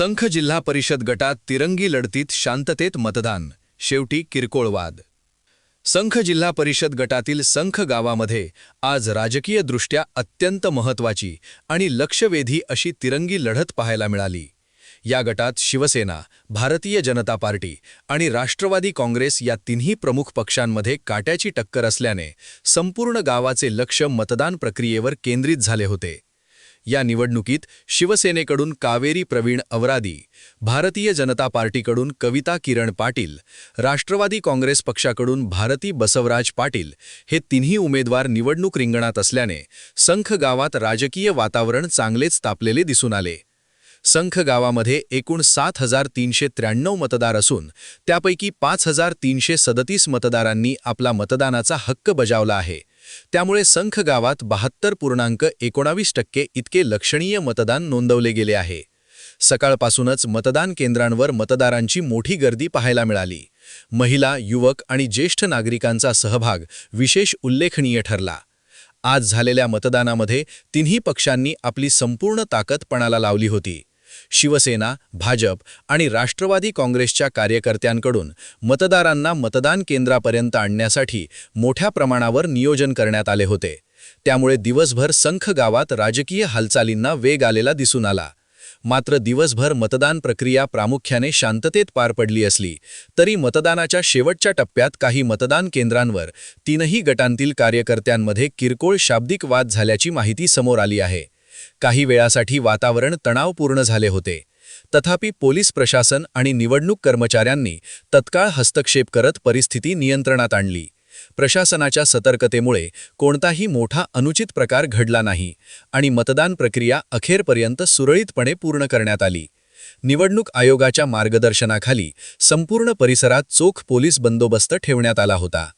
संख जिल्हा परिषद गटात तिरंगी लढतीत शांततेत मतदान. शेवटी किरकोळवाद. संख जिल्हा परिषद गटातील संख गावामध्ये आज राजकीयदृष्ट्या अत्यंत महत्त्वाची आणि लक्षवेधी अशी तिरंगी लढत पाहायला मिळाली. या गटात शिवसेना भारतीय जनता पार्टी आणि राष्ट्रवादी काँग्रेस या तिन्ही प्रमुख पक्षांमध्ये काट्याची टक्कर असल्याने संपूर्ण गावाचे लक्ष मतदान प्रक्रियेवर केंद्रित झाले होते. या निवडणुकीत शिवसेनेकडून कावेरी प्रवीण अवरादी भारतीय जनता पार्टीकडून कविता किरण पाटील राष्ट्रवादी काँग्रेस पक्षाकडून भारती बसवराज पाटील हे तिन्ही उमेदवार निवडणूक रिंगणात असल्याने संख गावात राजकीय वातावरण चांगलेच तापलेले दिसून आले. संख गावामध्ये एकूण सात हजार तीनशे त्र्याण्णव मतदार असून त्यापैकी पाच हजार तीनशे सदतीस मतदारांनी आपला मतदानाचा हक्क बजावला आहे. त्यामुळे संख गावात बहात्तर पूर्णांक एकोणावीस टक्के इतके लक्षणीय मतदान नोंदवले गेले आहे. सकाळपासूनच मतदान केंद्रांवर मतदारांची मोठी गर्दी पाहायला मिळाली. महिला युवक आणि ज्येष्ठ नागरिकांचा सहभाग विशेष उल्लेखनीय ठरला. आज झालेल्या मतदानामध्ये तिन्ही पक्षांनी आपली संपूर्ण ताकद पणाला लावली होती. शिवसेना भाजप आणि राष्ट्रवादी काँग्रेसच्या कार्यकर्त्यांकडून मतदारांना मतदान केंद्रापर्यंत आणण्यासाठी मोठ्या प्रमाणावर नियोजन करण्यात आले होते. त्यामुळे दिवसभर संख गावात राजकीय हालचालींना वेग आलेला दिसून आला. मात्र दिवसभर मतदान प्रक्रिया प्रामुख्याने शांततेत पार पडली असली तरी मतदानाच्या शेवटच्या टप्प्यात काही मतदान केंद्रांवर तीनही गटांतील कार्यकर्त्यांमध्ये किरकोळ शाब्दिक वाद झाल्याची माहिती समोर आली आहे. काही वेळासाठी वातावरण तणावपूर्ण झाले होते. तथापि पोलीस प्रशासन आणि निवडणूक कर्मचाऱ्यांनी तत्काळ हस्तक्षेप करत परिस्थिती नियंत्रणात आणली. प्रशासनाच्या सतर्कतेमुळे कोणताही मोठा अनुचित प्रकार घडला नाही आणि मतदान प्रक्रिया अखेरपर्यंत सुरळीतपणे पूर्ण करण्यात आली. निवडणूक आयोगाच्या मार्गदर्शनाखाली संपूर्ण परिसरात चोख पोलीस बंदोबस्त ठेवण्यात आला होता.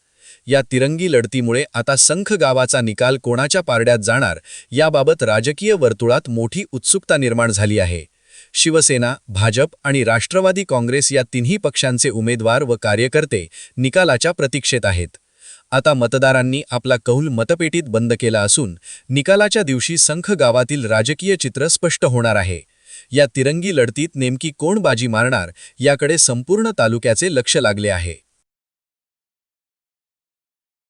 या तिरंगी लढतीमुळे आता संख गावाचा निकाल कोणाच्या पारड्यात जाणार याबाबत राजकीय वर्तुळात मोठी उत्सुकता निर्माण झाली आहे. शिवसेना भाजप आणि राष्ट्रवादी काँग्रेस या तिन्ही पक्षांचे उमेदवार व कार्यकर्ते निकालाच्या प्रतीक्षेत आहेत. आता मतदारांनी आपला कौल मतपेटीत बंद केला असून निकालाच्या दिवशी संख गावातील राजकीय चित्र स्पष्ट होणार आहे. या तिरंगी लढतीत नेमकी कोण बाजी मारणार याकडे संपूर्ण तालुक्याचे लक्ष लागले आहे.